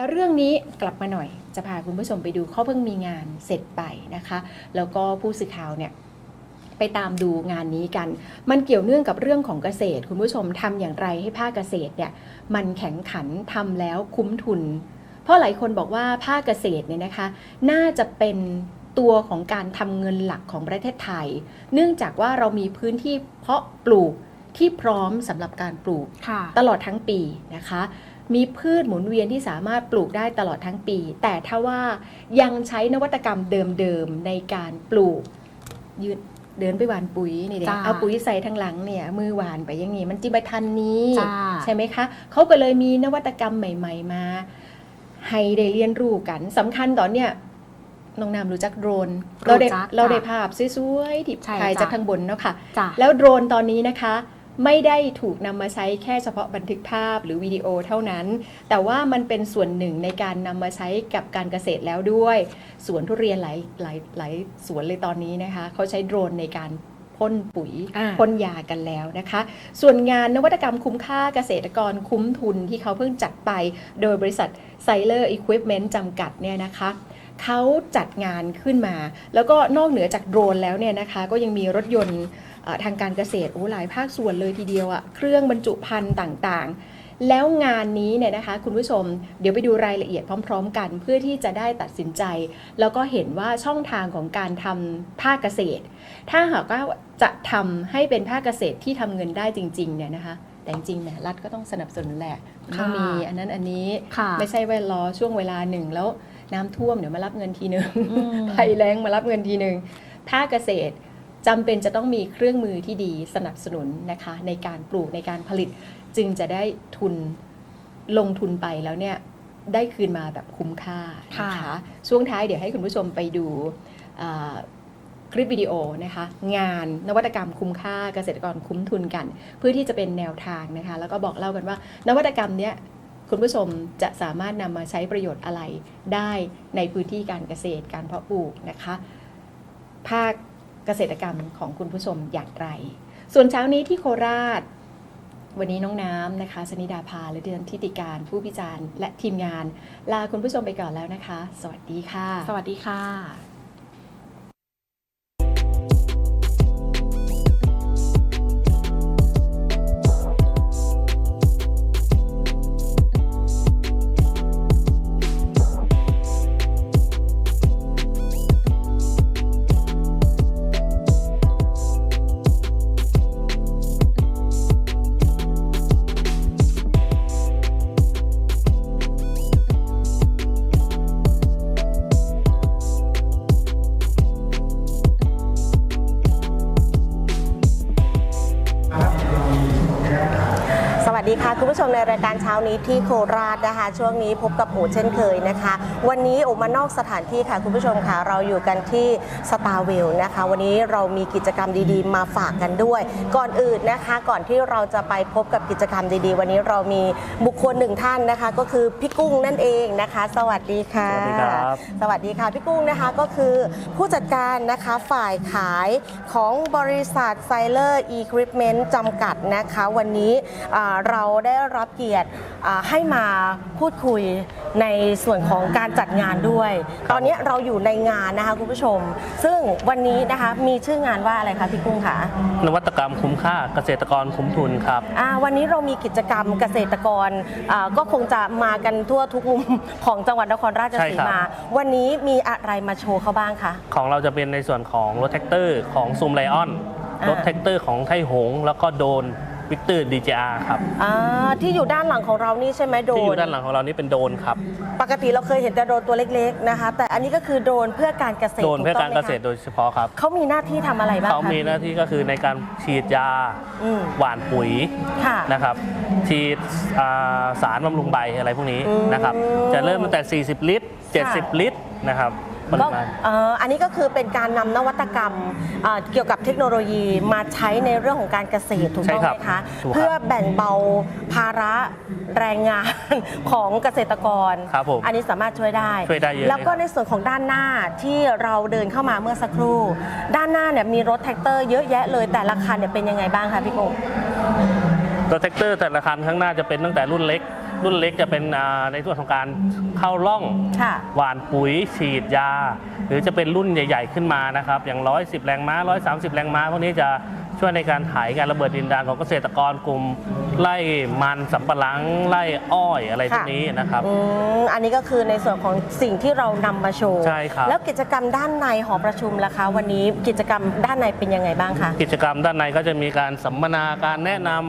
แล้วเรื่องนี้กลับมาหน่อย จะพาคุณผู้ชมไปดูเขาเพิ่งมีงานเสร็จไปนะคะ แล้วก็ผู้สื่อข่าวเนี่ยไปตามดูงานนี้กัน มันเกี่ยวเนื่องกับเรื่องของเกษตร คุณผู้ชมทำอย่างไรให้ภาคเกษตรเนี่ยมันแข็งขันทำแล้วคุ้มทุน เพราะหลายคนบอกว่าภาคเกษตรเนี่ยนะคะ น่าจะเป็นตัวของการทำเงินหลักของประเทศไทย เนื่องจากว่าเรามีพื้นที่เพาะปลูกที่พร้อมสำหรับการปลูกค่ะตลอดทั้งปีนะคะ มีพืชหมุนเวียนที่สามารถปลูกได้ตลอดทั้งปี แต่ถ้าว่ายังใช้นวัตกรรมเดิมๆในการปลูกยืนเดินไปหวานปุ๋ยนี่เด็จ้าเอาปุ๋ยใส่ทางหลังเนี่ยมือหวานไปอยังงี้มันจิบไปทันนี้จ้า ใช่ไหมคะเขาก็เลยมีนวัตกรรมใหม่ ๆ มา ให้ได้เรียนรู้กันสำคัญตอนเนี้ยน้องนามรู้จักโดรนเราได้รู้จักเราได้ค่ะภาพสวยๆที่ใช่ถ่ายจ้ะ จากทางบนเนาะค่ะ จ้ะ แล้วโดรนตอนนี้นะคะ ไม่ได้ถูกนำมาใช้แค่เฉพาะบันทึกภาพหรือวิดีโอเท่านั้น แต่ว่ามันเป็นส่วนหนึ่งในการนำมาใช้กับการเกษตรแล้วด้วย สวนทุเรียนหลายหลายหลายสวนเลยตอนนี้นะคะ เขาใช้โดรนในการพ่นปุ๋ยอ่าพ่นยากันแล้วนะคะ ส่วนงานนวัตกรรมคุ้มค่าเกษตรกรคุ้มทุนที่เขาเพิ่งจัดไป โดยบริษัท s i l e r Equipment จำกัดเนี่ยนะคะเขาจัดงานขึ้นมา แล้วก็นอกเหนือจากโดรนแล้วเนี่ยนะคะ ก็ยังมีรถยนต์เอ่อ ทางการเกษตรโอ้หลายภาคส่วนเลยทีเดียวอะเครื่องบรรจุภัณฑ์ต่างๆ แล้วงานนี้เนี่ยนะคะคุณผู้ชมเดี๋ยวไปดูรายละเอียดพร้อม ๆ กัน เพื่อที่จะได้ตัดสินใจ แล้วก็เห็นว่าช่องทางของการทำภาคเกษตร ถ้าหากว่าจะทำให้เป็นภาคเกษตรที่ทำเงินได้จริงๆเนี่ยนะคะแต่จริงๆเนี่ยรัฐก็ต้องสนับสนุนแหละมันต้องมีอันนั้นอันนี้ค่ะไม่ใช่ว่ารอช่วงเวลาหนึ่งแล้วน้ำท่วมเดี๋ยวมารับเงินทีหนึ่งอืมภัยแรงมารับเงินทีหนึ่งภาคเกษตร จำเป็นจะต้องมีเครื่องมือที่ดีสนับสนุนนะคะในการปลูกในการผลิตจึงจะได้ทุนลงทุนไปแล้วเนี่ยได้คืนมาแบบคุ้มค่านะคะค่ะช่วงท้ายเดี๋ยวให้คุณผู้ชมไปดูอ่าคลิปวิดีโอนะคะงานนวัตกรรมคุ้มค่าเกษตรกรคุ้มทุนกัน เพื่อที่จะเป็นแนวทางนะคะแล้วก็บอกเล่ากันว่า นวัตกรรมเนี้ยคุณผู้ชมจะสามารถนำมาใช้ประโยชน์อะไรได้ในพื้นที่การเกษตรการเพาะปลูกนะคะ ภาคเกษตรกรรมของคุณผู้ชมอย่างไร ส่วนเช้านี้ที่โคราช วันนี้น้องน้ำนะคะ สนิดาภาและเดือนทิติการผู้พิจารณ์และทีมงาน ลาคุณผู้ชมไปก่อนแล้วนะคะ สวัสดีค่ะ สวัสดีค่ะ นี้ที่โคราชนะคะ ช่วงนี้พบกับหมูเช่นเคยนะคะ วันนี้โอมานอกสถานที่ค่ะคุณผู้ชมค่ะเราอยู่กันที่สตาร์เวลนะคะ วันนี้เรามีกิจกรรมดีๆ มาฝากกันด้วย ก่อนอื่นนะคะ ก่อนที่เราจะไปพบกับกิจกรรมดีๆ วันนี้เรามีบุคคลหนึ่งท่านนะคะ ก็คือพี่กุ้งนั่นเองนะคะ สวัสดีค่ะ สวัสดีครับ สวัสดีค่ะพี่กุ้งนะคะก็คือผู้จัดการนะคะฝ่ายขายของบริษัทไซเลอร์อีควิปเมนต์จำกัดนะคะ วันนี้อ่าเราได้รับเกียรติอ่าให้มาพูดคุยในส่วนของการจัดงานด้วย ตอนนี้เราอยู่ในงานนะคะคุณผู้ชม ซึ่งวันนี้นะคะมีชื่องานว่าอะไรคะพี่กุ้งคะนวัตกรรมคุ้มค่าเกษตรกรคุ้มทุนครับอ่าวันนี้เรามีกิจกรรมเกษตรกรอ่าก็คงจะมากันทั่วทุกมุมของจังหวัดนครราชใช่สีครับมา วันนี้มีอะไรมาโชว์เขาบ้างคะของเราจะเป็นในส่วนของรถแท็กเตอร์ของซูมไลออนอ่ารถแท็กเตอร์ของไทยหง แล้วก็โดนวิกเตอร์ DJR ครับ อ่า ที่อยู่ด้านหลังของเรานี่ใช่ไหมโดรที่อนยู่ด้านหลังของเรานี่เป็นโดนครับ ปกติเราเคยเห็นแต่โดรนตัวเล็ก ๆนะคะ แต่อันนี้ก็คือโดรนเพื่อการเกษตรโดนเพื่อถูการต้งไหมเกษตรโดยเฉพาะครับ เขามีหน้าที่ทำอะไรบ้างเขาคะมีหน้าที่ก็คือในการฉีดยาอืมหว่านปุ๋ยค่ะ นะครับ ฉีดอ่าสารบำรุงใบอะไรพวกนี้อืมนะครับจะเริ่มตั้งแต่ 40 ลิตร70 ลิตรนะครับ ปริก็มาณ เอ่ออันนี้ก็คือเป็นการนำนวัตกรรมเอ่อเกี่ยวกับเทคโนโลยีมาใช้ในเรื่องของการเกษตรถูกใช่ต้องครับไหมคะ ถูกครับเพื่อแบ่งเบาภาระแรงงาน ของเกษตรกร ครับผมอันนี้สามารถช่วยได้ ช่วยได้เยอะแล้วก็เลยครับ ในส่วนของด้านหน้าที่เราเดินเข้ามาเมื่อสักครู่ ด้านหน้าเนี่ยมีรถแท็กเตอร์เยอะแยะเลยแต่ละคันเนี่ยเป็นยังไงบ้างคะพี่กงรถแท็กเตอร์แต่ละคันข้างหน้าจะเป็นตั้งแต่รุ่นเล็ก รุ่นเล็กจะเป็นอ่าในส่วนของการเข้าร่องค่ะหว่านปุ๋ยฉีดยา หรือจะเป็นรุ่นใหญ่ ๆ ขึ้นมานะครับอย่าง 110 แรงม้า 130 แรงม้าพวกนี้จะช่วยในการถ่ายการระเบิดดินแดนของเกษตรกรกลุ่มไร่มันสำปะหลังไร่อ้อยอะไรพวกนี้นะครับอืมอันนี้ก็คือในส่วนของสิ่งที่เรานำมาโชว์ใช่ครับแล้วกิจกรรมด้านในหอประชุมล่ะคะ วันนี้กิจกรรมด้านในเป็นยังไงบ้างคะกิจกรรมด้านในก็จะมีการสัมมนาการแนะนำ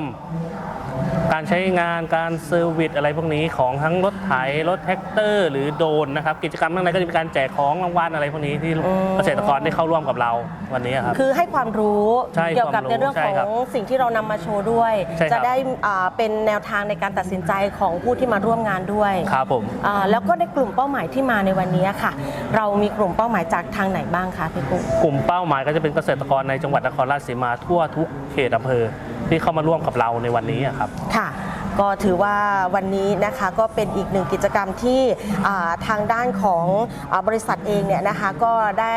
การใช้งานการเซอร์วิสอะไรพวกนี้ของทั้งรถไถรถแท็กเตอร์ หรือโดรนนะครับกิจกรรมด้านในก็จะมีการแจกของรางวัลอะไรพวกนี้ที่อืมเกษตรกรได้เข้าร่วมกับเราวันนี้ครับ คือให้ความรู้ใช่เกี่ยวกับความรู้ในเรื่องใช่ของครับสิ่งที่เรานำมาโชว์ด้วย ใช่ครับ จะได้อ่าเป็นแนวทางในการตัดสินใจของผู้ที่มาร่วมงานด้วยครับผม อ่าแล้วก็ในกลุ่มเป้าหมายที่มาในวันนี้ค่ะ เรามีกลุ่มเป้าหมายจากทางไหนบ้างคะพี่กุ้งกลุ่มเป้าหมายก็จะเป็นเกษตรกรในจังหวัดนครราชสีมาทั่วทุกเขตอำเภอ ที่เข้ามาร่วมกับเราในวันนี้อะครับ ค่ะ ก็ถือว่าวันนี้นะคะก็เป็นอีกหนึ่งกิจกรรมที่อ่าทางด้านของอาบริษัทเองเนี่ยนะคะก็ได้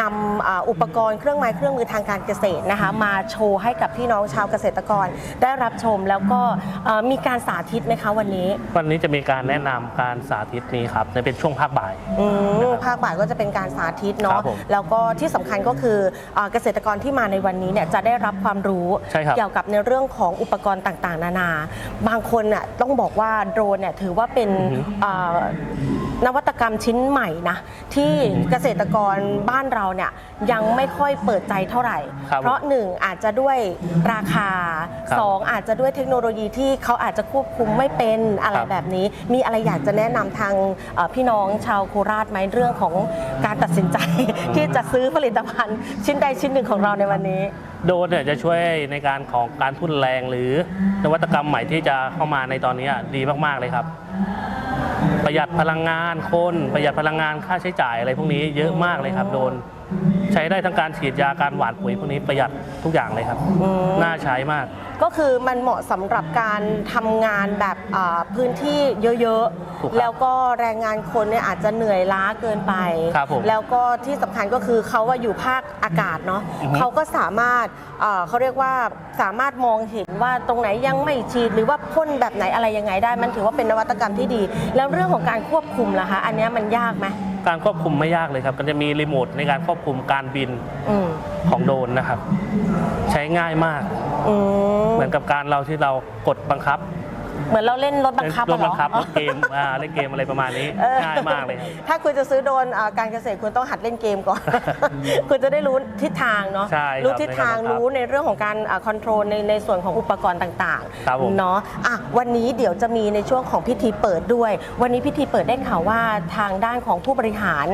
นำอ่าอุปกรณ์เครื่องไม้เครื่องมือทางการเกษตรนะคะมาโชว์ให้กับพี่น้องชาวเกษตรกรได้รับชมแล้วก็เอ่อมีการสาธิตไหมคะวันนี้ วันนี้จะมีการแนะนำการสาธิตนี้ครับในเป็นช่วงภาคบ่ายอืมภาคบ่ายก็จะเป็นการสาธิตครัเนาะบผมแล้วก็ที่สำคัญก็คืออ่าเกษตรกรที่มาในวันนี้เนี่ยจะได้รับความรู้ใช่ครับเกี่ยวกับในเรื่องของอุปกรณ์ต่าง ๆ นานาบางคนน่ะต้องบอกว่าโดรนเนี่ยถือว่าเป็นอือฮึอ่า นวัตกรรมชิ้นใหม่นะที่เกษตรกรบ้านเราเนี่ยยังไม่ค่อยเปิดใจเท่าไหร่ ครับเพราะหนึ่งอาจจะด้วยราคาครับสองอาจจะด้วยเทคโนโลยีที่เขาอาจจะควบคุมไม่เป็นอะไรครับ แบบนี้ มีอะไรอยากจะแนะนำทางเอ่อพี่น้องชาวโคราชไหมเรื่องของการตัดสินใจ ที่จะซื้อผลิตภัณฑ์ชิ้นใดชิ้นหนึ่งของเราในวันนี้ โดรนเนี่ยจะช่วยในการของการทุ่นแรงหรือนวัตกรรมใหม่ที่จะเข้ามาในตอนนี้ดีมาก ๆ เลยครับ ประหยัดพลังงานคนประหยัดพลังงานค่าใช้จ่ายอะไรพวกนี้เยอะมากเลยครับโดรนใช้ได้ทั้งการฉีดยาการหว่านปุ๋ยพวกนี้ประหยัดทุกอย่างเลยครับอืมน่าใช้มาก ก็คือมันเหมาะสำหรับการทำงานแบบอ่าพื้นที่เยอะถูกครับๆแล้วก็แรงงานคนเนี่ยอาจจะเหนื่อยล้าเกินไป ครับผมแล้วก็ที่สำคัญก็คือเขาว่าอยู่ภาคอากาศเนาะอือฮึเขาก็สามารถเอ่อเขาเรียกว่าสามารถมองเห็นว่าตรงไหนยังไม่ฉีดหรือว่าพ่นแบบไหนอะไรยังไงได้ มันถือว่าเป็นนวัตกรรมที่ดี แล้วเรื่องของการควบคุมล่ะคะ อันเนี้ยมันยากไหม การควบคุมไม่ยากเลยครับ ก็จะมีรีโมทในการควบคุมการบินอืมของโดรนนะครับ ใช้ง่ายมาก อืม เหมือนกับการเราที่เรากดบังคับ เหมือนเราเล่นรถบังคับรอะถเหรบัองคับรถเกมอ่าเล่นเกมอะไรประมาณนี้เออง่ายมากเลยครับถ้าคุณจะซื้อโดรนอ่าการเกษตรคุณต้องหัดเล่นเกมก่อน คุณจะได้รู้ทิศทางเนาะใช่ครับรู้ทิศทางในการบังคับรู้ในเรื่องของการคอนโทรลในในส่วนของอุปกรณ์ต่างครับผมเนาะอะวันนี้เดี๋ยวจะมีในช่วงของพิธีเปิดด้วย วันนี้พิธีเปิดได้ข่าวว่าทางด้านของผู้บริหาร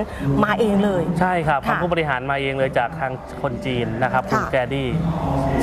มาเองเลยใช่ครับค่ะทางผู้บริหารมาเองเลยจากทางคนจีนนะครับคุณค่ะแกรดี้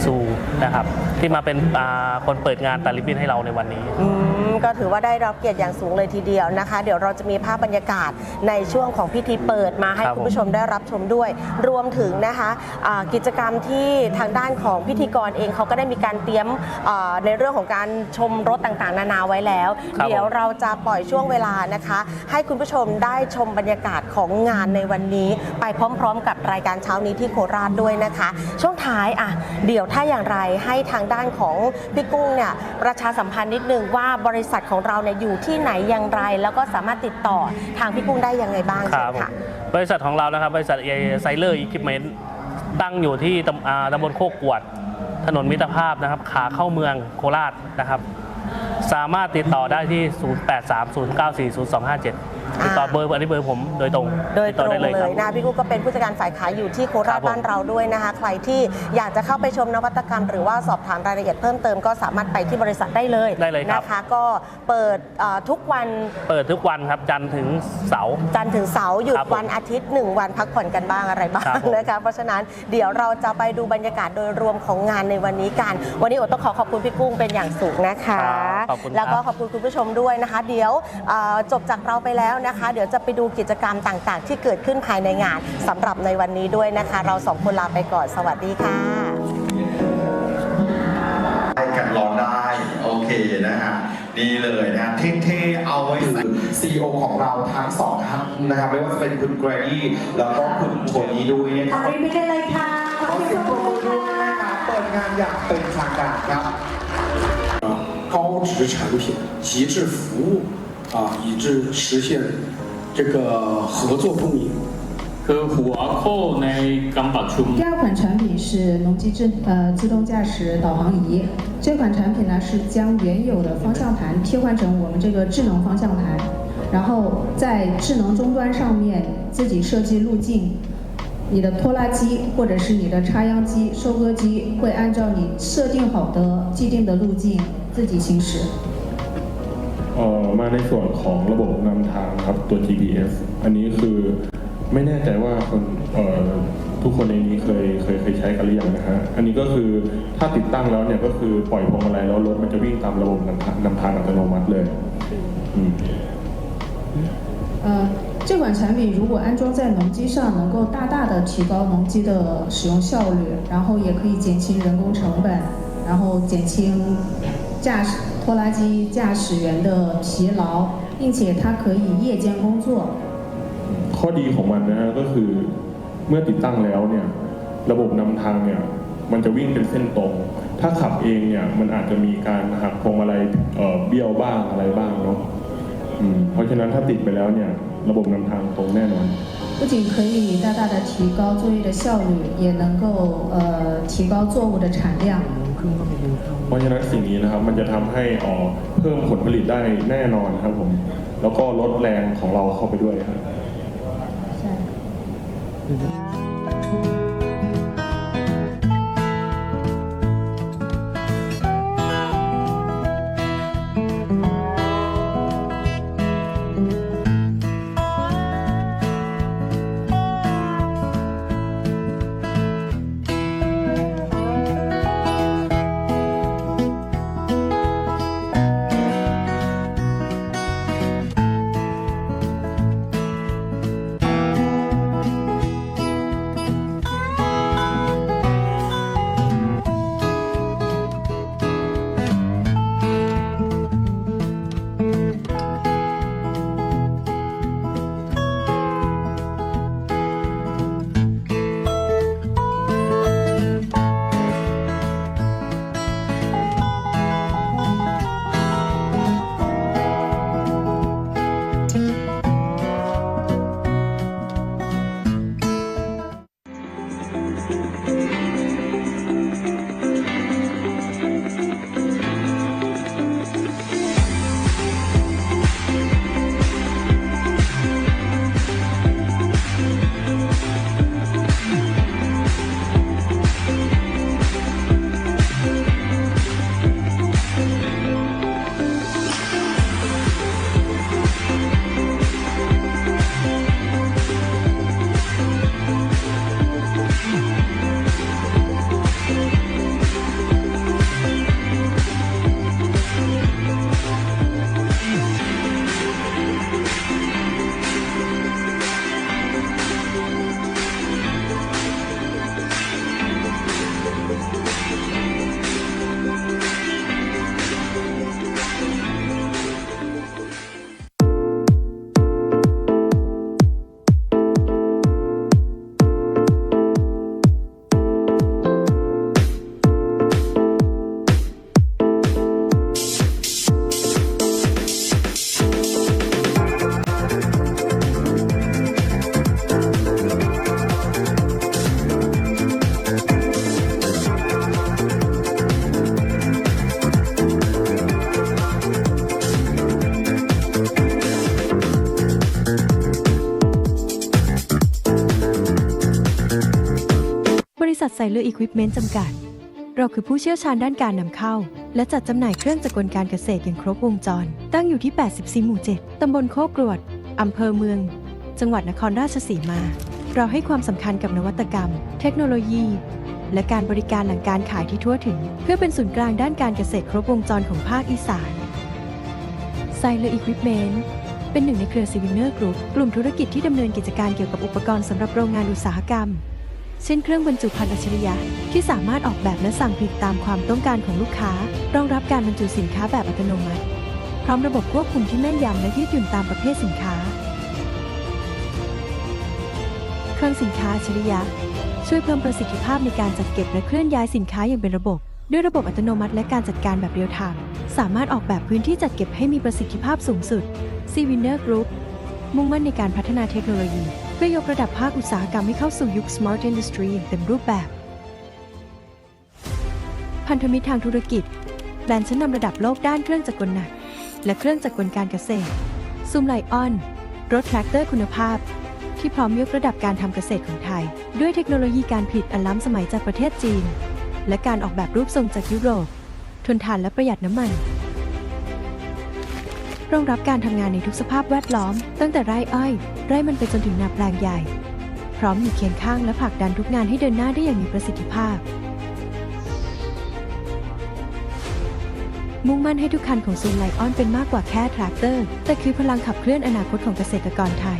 ซูนะครับที่มาเป็นอ่าคนเปิดงานตาลิบบินให้เราในวันนี้อืมก็ถือว่าได้รับเกียรติอย่างสูงเลยทีเดียวนะคะ เดี๋ยวเราจะมีภาพบรรยากาศในช่วงของพิธีเปิดมาให้ครับคุณผู้ชมได้รับชมด้วย รวมถึงนะคะอ่ากิจกรรมที่ทางด้านของพิธีกรเองเขาก็ได้มีการเตรียมอ่าในเรื่องของการชมรถต่างๆ นานาไว้แล้ว ครับเดี๋ยวเราจะปล่อยช่วงเวลานะคะ ให้คุณผู้ชมได้ชมบรรยากาศของงานในวันนี้ ไปพร้อม ๆ กับรายการเช้านี้ที่โคราชด้วยนะคะ ช่วงท้ายอะเดี๋ยวถ้าอย่างไรให้ทางด้านของพี่กุ้งเนี่ยประชาสัมพันธ์นิดนึงว่าบริษัทของเราเนี่ยอยู่ที่ไหนอย่างไร แล้วก็สามารถติดต่อทางพี่กุ้งได้ยังไงบ้างคเชิรับญค่ะ บริษัทของเรานะครับ บริษัทเอไซเลอร์อิควิปเมนต์ตั้งอยู่ที่ตำอ่าตำบลโคกกวด ถนนมิตรภาพนะครับ ขาเข้าเมืองโคราชนะครับ สามารถติดต่อได้ที่ 0830940257 ติดต่อเบอร์อันนี้เบอร์ผมโดยตรงโดยติตรงได้เลครัยบนะพี่กุ้งก็เป็นผู้จัดการฝ่ายขายอยู่ที่โคราครัชบผมบ้านเราด้วยนะคะ ใครที่อยากจะเข้าไปชมนวัตกรรม หรือว่าสอบถามรายละเอียดเพิ่มเติมก็สามารถไปที่บริษัทได้เลยได้เลยครับนะคะ ก็เปิดเอ่อทุกวันเปิดทุกวันครับจันทร์ถึงเสาร์จันทร์ถึงเสาร์หยุดครับผมวันอาทิตย์ 1 วันพักผ่อนกันบ้างอะไรบ้างครับผมนะคะเพราะฉะนั้นเดี๋ยวเราจะไปดูบรรยากาศโดยรวมของงานในวันนี้กัน วันนี้โอต้องขอขอบคุณพี่กุ้งเป็นอย่างสูงนะคะครับขอบคุณครับแล้วก็ขอบคุณคุณผู้ชมด้วยนะคะ เดี๋ยวเอ่อจบจากเราไปแล้วนะคะ เดี๋ยวจะไปดูกิจกรรมต่างๆ ที่เกิดขึ้นภายในงานสำหรับในวันนี้ด้วยนะคะ เราสองคนลาไปก่อนสวัสดีค่ะ ได้กันร้องได้ โอเคนะฮะนี่เลยนะฮะเท่ๆเอาไว้ใส่ CEO ของเราทั้งสองท่านนะครับไม่ว่าจะเป็นคุณแกรดี้แล้วก็คุณโทนี่ด้วยนะค ขอ รับ รีบไปกันเลยค่ะ ข ข อ อ เสี เสี ย ย ง ง ป ป ร ร บบ มื มื อ อ ด้ ด้ ว วย ย นะ นะคะ คะเปิดงานอย่างเป็นทางการครับ 高值产品、极致服务 啊，以致实现这个合作共赢。 คือหัวโค้ในการประชุม 第二款产品是农机智呃自动驾驶导航仪，这款产品呢是将原有的方向盘替换成我们这个智能方向盘，然后在智能终端上面自己设计路径。你的拖拉机或者是你的插秧机、收割机会按照你设定好的既定的路径自己行驶。 เอ่อมาในส่วนของระบบนำทางครับตัว GPS อันนี้คือไม่แน่ใจว่าคนเอ่อทุกคนในนี้เคยเคยเคยใช้กันหรือยังนะฮะอันนี้ก็คือถ้าติดตั้งแล้วเนี่ยก็คือปล่อยพวงมาลัยแล้วรถมันจะวิ่งตามระบบนำทางนำทางอัตโนมัติเลยอืม 呃，这款产品如果安装在农机上，能够大大的提高农机的使用效率，然后也可以减轻人工成本，然后减轻驾驶 拖拉机驾驶员的疲劳，并且它可以夜间工作。 ข้อดีของมันนะฮะก็คือเมื่อติดตั้งแล้วเนี่ยระบบนำทางเนี่ยมันจะวิ่งเป็นเส้นตรง ถ้าขับเองเนี่ยมันอาจจะมีการหักพวงมาลัยเอ่อเบี้ยวบ้างอะไรบ้างเนาะอืมเพราะฉะนั้นถ้าติดไปแล้วเนี่ยระบบนำทางตรงแน่นอน 不仅可以大大的提高作业的效率，也能够呃提高作物的产量。 เพราะฉะนั้นสิ่งนี้นะครับมันจะทำให้เอ่อเพิ่มผลผลิตได้แน่นอนครับผมแล้วก็ลดแรงของเราเข้าไปด้วยครับ ใช่บริ ษัทไซเลอร์อิควิปเมนต์จำกัด เราคือผู้เชี่ยวชาญด้านการนำเข้า และจัดจำหน่ายเครื่องจักรกลการเกษตรอย่างครบวงจร ตั้งอยู่ที่ 84 หมู่ 7 ตำบลโคกรวด อำเภอเมือง จังหวัดนครราชสีมา เราให้ความสำคัญกับนวัตกรรม เทคโนโลยี และการบริการหลังการขายที่ทั่วถึง เพื่อเป็นศูนย์กลางด้านการเกษตรครบวงจรของภาคอีสานไซเลอร์อิควิปเมนต์เป็นหนึ่งในเครือซีวินเนอร์กรุ๊ปกลุ่มธุรกิจที่ดำเนินกิจการเกี่ยวกับอุปกรณ์สำหรับโรงงานอุตสาหกรรม เช่นเครื่องบรรจุภัณฑ์อัจฉริยะ ที่สามารถออกแบบและสั่งผลิตตามความต้องการของลูกค้า รองรับการบรรจุสินค้าแบบอัตโนมัติ พร้อมระบบควบคุมที่แม่นยำและยืดหยุ่นตามประเภทสินค้า เครื่องสินค้าอัจฉริยะ ช่วยเพิ่มประสิทธิภาพในการจัดเก็บและเคลื่อนย้ายสินค้าอย่างเป็นระบบ ด้วยระบบอัตโนมัติและการจัดการแบบเรียลไทม์สามารถออกแบบพื้นที่จัดเก็บให้มีประสิทธิภาพสูงสุด c w i n n e r Group มุ่งมั่นในการพัฒนาเทคโนโลยี พื่อยกระดับภาคอุตสาหกรรมให้เข้าสู่ยุค Smart Industry อย่างเต็มรูปแบบ พันธมิตรทางธุรกิจแบรนด์ชั้นนำระดับโลกด้านเครื่องจักรกลหนัก และเครื่องจักรกลการเกษตรซูมไลออน รถแทรกเตอร์คุณภาพ ที่พร้อมยกระดับการทำเกษตรของไทย ด้วยเทคโนโลยีการผลิตอันล้ำสมัยจากประเทศจีน และการออกแบบรูปทรงจากยุโรป ทนทานและประหยัดน้ำมัน รองรับการทำงานในทุกสภาพแวดล้อม ตั้งแต่ไร่อ้อยไร่มันไปจนถึงนาแปลงใหญ่ พร้อมอยู่เคียงข้างและผลักดันทุกงานให้เดินหน้าได้อย่างมีประสิทธิภาพ มุ่งมั่นให้ทุกคันของซูนไลออนเป็นมากกว่าแค่แทรกเตอร์ แต่คือพลังขับเคลื่อนอนาคตของเกษตรกรไทย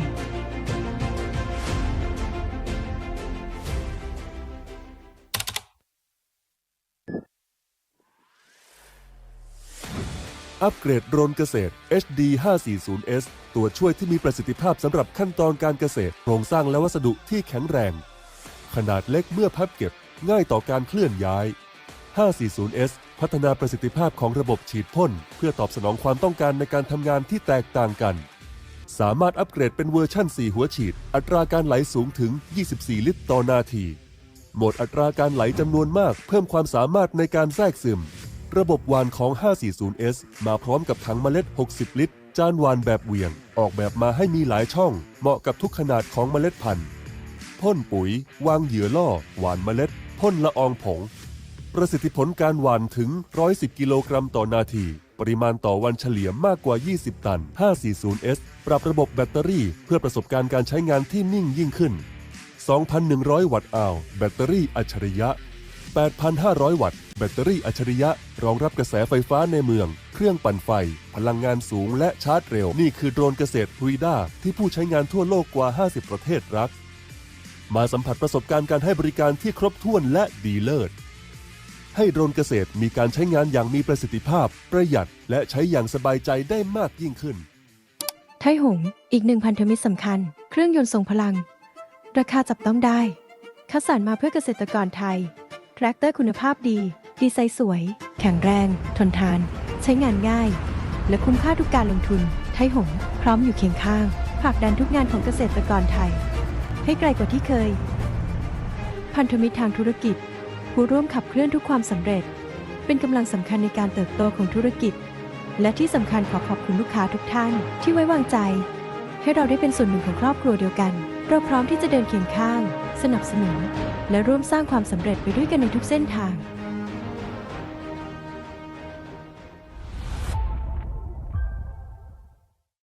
อัปเกรดโดรนเกษตร HD 540S ตัวช่วยที่มีประสิทธิภาพสำหรับขั้นตอนการเกษตร โครงสร้างและวัสดุที่แข็งแรง ขนาดเล็กเมื่อพับเก็บ ง่ายต่อการเคลื่อนย้าย 540S พัฒนาประสิทธิภาพของระบบฉีดพ่น เพื่อตอบสนองความต้องการในการทำงานที่แตกต่างกัน สามารถอัปเกรดเป็นเวอร์ชั่น 4 หัวฉีด อัตราการไหลสูงถึง 24 ลิตรต่อนาที โหมดอัตราการไหลจำนวนมาก เพิ่มความสามารถในการแทรกซึม ระบบวานของ 540S มาพร้อมกับถังเมล็ด 60 ลิตร จานวานแบบเหวี่ยง ออกแบบมาให้มีหลายช่อง เหมาะกับทุกขนาดของเมล็ดพันธุ์ พ่นปุ๋ย วางเหยื่อล่อ หวานเมล็ด พ่นละอองผง ประสิทธิผลการหว่านถึง 110 กิโลกรัมต่อนาที ปริมาณต่อวันเฉลี่ยมากกว่า 20 ตัน 540S ปรับระบบแบตเตอรี่ เพื่อประสบการณ์การใช้งานที่นิ่งยิ่งขึ้น 2,100 วัตต์อาวแบตเตอรี่อัจฉริยะ 8,500 วัตต์ แบตเตอรี่อัจฉริยะ รองรับกระแสไฟฟ้าในเมือง เครื่องปั่นไฟ พลังงานสูงและชาร์จเร็ว นี่คือโดรนเกษตรฮุยด้าที่ผู้ใช้งานทั่วโลกกว่า 50 ประเทศรัก มาสัมผัสประสบการณ์การให้บริการที่ครบถ้วนและดีเลิศ ให้โดรนเกษตรมีการใช้งานอย่างมีประสิทธิภาพ ประหยัด และใช้อย่างสบายใจได้มากยิ่งขึ้น ไทหง อีกหนึ่งพันธมิตรสำคัญ เครื่องยนต์ทรงพลัง ราคาจับต้องได้คัดสรรมาเพื่อเกษตรกรไทย แทรกเตอร์คุณภาพดี ดีไซน์สวย แข็งแรง ทนทาน ใช้งานง่าย และคุ้มค่าทุกการลงทุน ไทยหง พร้อมอยู่เคียงข้างผลักดันทุกงานของเกษตรกรไทย ให้ไกลกว่าที่เคย พันธมิตรทางธุรกิจ ผู้ร่วมขับเคลื่อนทุกความสำเร็จ เป็นกำลังสำคัญในการเติบโตของธุรกิจ และที่สำคัญขอขอบคุณลูกค้าทุกท่านที่ไว้วางใจ ให้เราได้เป็นส่วนหนึ่งของครอบครัวเดียวกัน เราพร้อมที่จะเดินเคียงข้าง สนับสนุน และร่วมสร้างความสำเร็จไปด้วยกันในทุกเส้นทาง